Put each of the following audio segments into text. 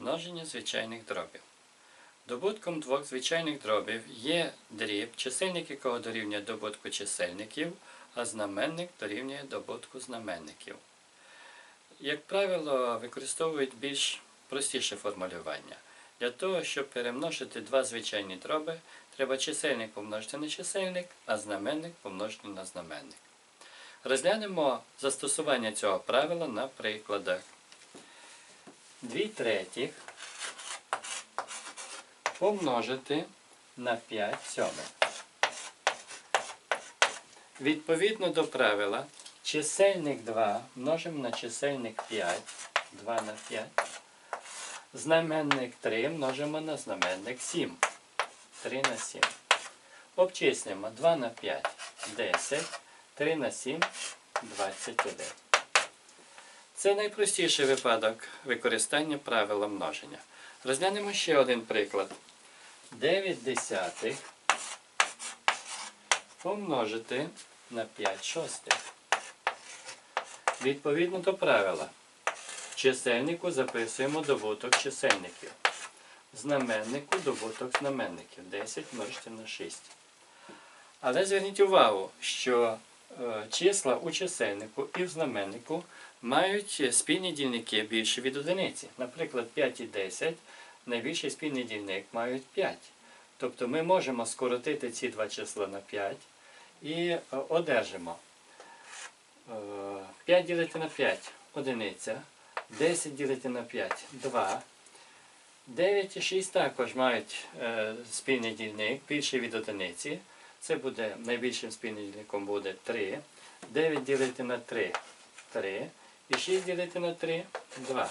Множення звичайних дробів. Добутком двох звичайних дробів є дріб, чисельник якого дорівнює добутку чисельників, а знаменник дорівнює добутку знаменників. Як правило, використовують більш простіше формулювання. Для того, щоб перемножити два звичайні дроби, треба чисельник помножити на чисельник, а знаменник помножити на знаменник. Розглянемо застосування цього правила на прикладах. 2 третіх помножити на 5 сьомих. Відповідно до правила, чисельник 2 множимо на чисельник 5, 2 на 5. Знаменник 3 множимо на знаменник 7, 3 на 7. Обчислюємо 2 на 5, 10, 3 на 7, 21. Це найпростіший випадок використання правила множення. Розглянемо ще один приклад. 9 десятих помножити на 5 шостих. Відповідно до правила. В чисельнику записуємо добуток чисельників. В знаменнику добуток знаменників. 10 множити на 6. Але зверніть увагу, що е, числа у чисельнику і в знаменнику мають спільні дільники більше від одиниці. Наприклад, 5 і 10 найбільший спільний дільник мають 5. Тобто ми можемо скоротити ці два числа на 5 і е, одержимо е, 5 ділити на 5 одиниця, 10 ділити на 5 2. 9 і 6 також мають е, спільний дільник більший від одиниці. Це буде найбільшим спільним дільником буде 3. 9 ділити на 3 3. І 6 ділити на 3 2.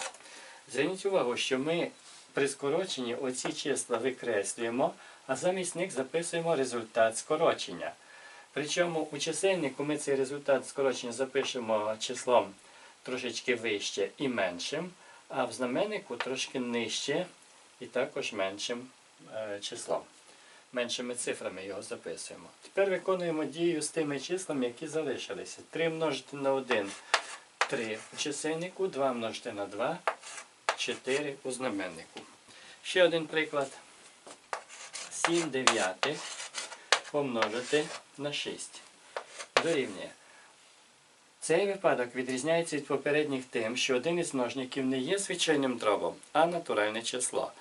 Зверніть увагу, що ми при скороченні оці числа викреслюємо, а замість них записуємо результат скорочення. Причому у чисельнику ми цей результат скорочення запишемо числом трошечки вище і меншим, а в знаменнику трошки нижче і також меншим е, числом. Меншими цифрами його записуємо. Тепер виконуємо дію з тими числами, які залишилися. 3 множити на 1 3 у чисельнику, 2 множити на 2, 4 у знаменнику. Ще один приклад. 7 дев'ятих помножити на 6. Дорівнює. Цей випадок відрізняється від попередніх тим, що один із множників не є звичайним дробом, а натуральне число.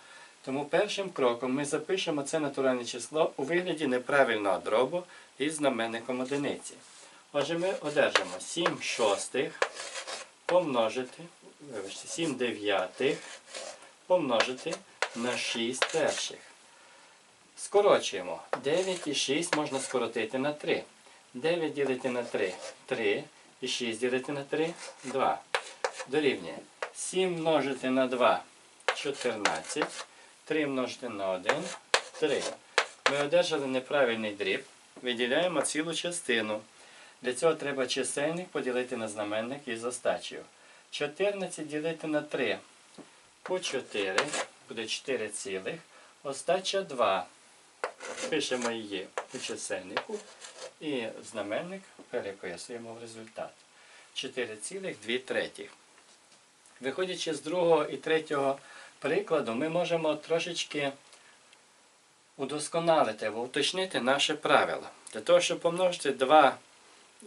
Тому першим кроком ми запишемо це натуральне число у вигляді неправильного дробу із знаменником одиниці. Отже, ми одержимо 7 шостих помножити, вибачте, 7 дев'ятих помножити на 6 перших. Скорочуємо. 9 і 6 можна скоротити на 3. 9 ділити на 3 3. І 6 ділити на 3 2. Дорівнює. 7 множити на 2 14. 3 множити на 1 3. Ми одержали неправильний дріб. Виділяємо цілу частину. Для цього треба чисельник поділити на знаменник із остачею. 14 ділити на 3 по 4 буде 4 цілих. Остача 2. Пишемо її у чисельнику і знаменник переписуємо в результат. 4,2 третіх. Виходячи з другого і третього прикладу, ми можемо трошечки удосконалити або уточнити наше правило. Для того, щоб помножити два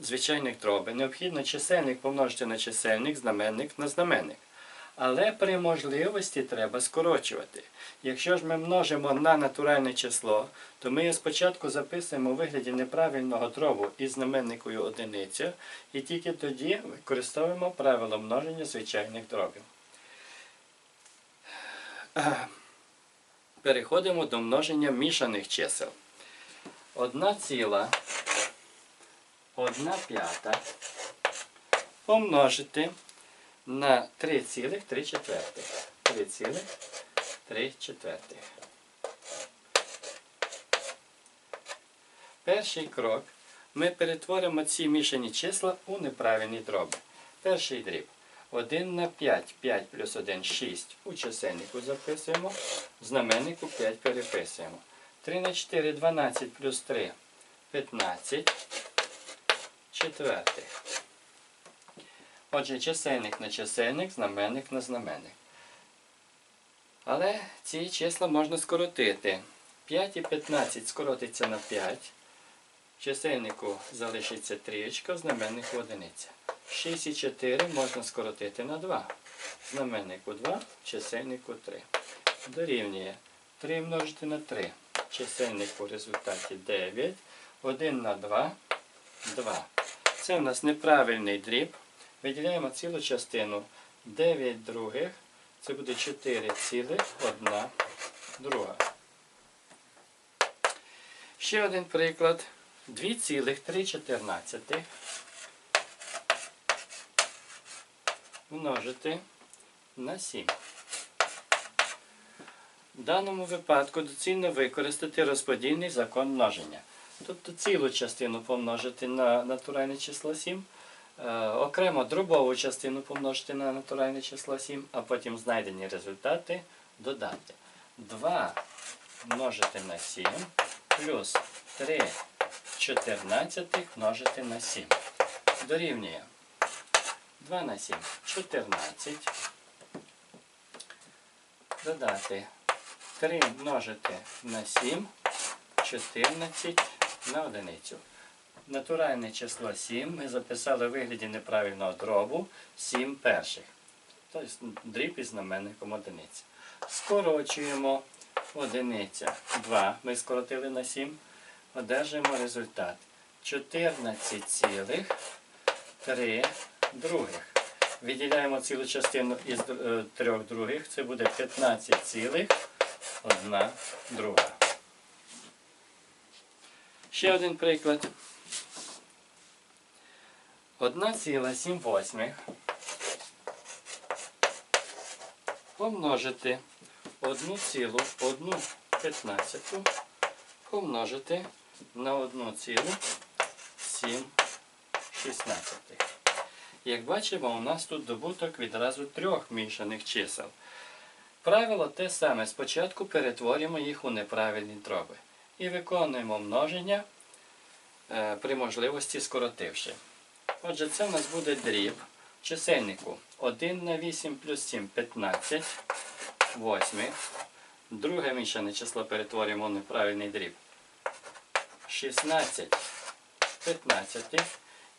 звичайних дроби, необхідно чисельник помножити на чисельник, знаменник на знаменник. Але при можливості треба скорочувати. Якщо ж ми множимо на натуральне число, то ми його спочатку записуємо у вигляді неправильного дробу із знаменникою одиниця, і тільки тоді використовуємо правило множення звичайних дробів. Переходимо до множення мішаних чисел. Одна ціла, одна п'ята помножити на 3,3 четвертих. 3,3 четвертих. Перший крок. Ми перетворимо ці мішані числа у неправильні дроби. Перший дріб. 1 на 5, 5 плюс 1 6 у чисельнику записуємо, в знаменнику 5 переписуємо. 3 на 4 12 плюс 3 15 четвертих. Отже, чисельник на чисельник, знаменник на знаменник. Але ці числа можна скоротити. 5 і 15 скоротиться на 5. В чисельнику залишиться трієчка, в знаменнику одиниця. 6 і 4 можна скоротити на 2. В знаменнику 2, чисельнику 3. Дорівнює 3 множити на 3. В чисельнику в результаті 9. 1 на 2 2. Це в нас неправильний дріб. Виділяємо цілу частину 9 других. Це буде 4 цілих 1 друга. Ще один приклад. 2,314 множити на 7. В даному випадку доцільно використати розподільний закон множення. Тобто цілу частину помножити на натуральне число 7, е, окремо дробову частину помножити на натуральне число 7, а потім знайдені результати додати. 2 множити на 7 плюс 3 14 множити на 7. Дорівнює 2 на 7 14. Додати 3 множити на 7 14 на одиницю. Натуральне число 7 ми записали в вигляді неправильного дробу 7 перших. Тобто дріб із знаменником одиниця. Скорочуємо одиниця 2. Ми скоротили на 7. Одержуємо результат 14,3 других. Відділяємо цілу частину із е, трьох других. Це буде 15,1 друга. Ще один приклад. 1,7 помножити 1,1 п'ятнадцяту помножити на 1,7 шістнадцятих. Як бачимо, у нас тут добуток відразу трьох мішаних чисел. Правило те саме. Спочатку перетворюємо їх у неправильні дроби. І виконуємо множення е, при можливості скоротивши. Отже, це в нас буде дріб чисельнику 1 на 8 плюс 7 15 восьмих. Друге мішане число перетворюємо в неправильний дріб. 16 15.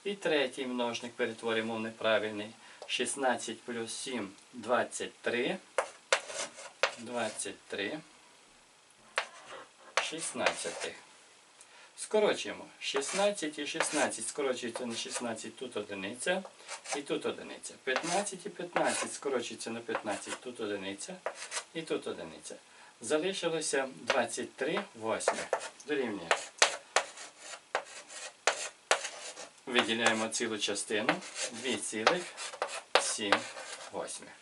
І третій множник перетворюємо в неправильний. 16 плюс 7 23. 23. 16. Скорочуємо. 16 і 16 скорочується на 16, тут одиниця і тут одиниця. 15 і 15 скорочується на 15, тут одиниця і тут одиниця. Залишилося 23 восьмих. Дорівнює. Виділяємо цілу частину 2,7 восьмих.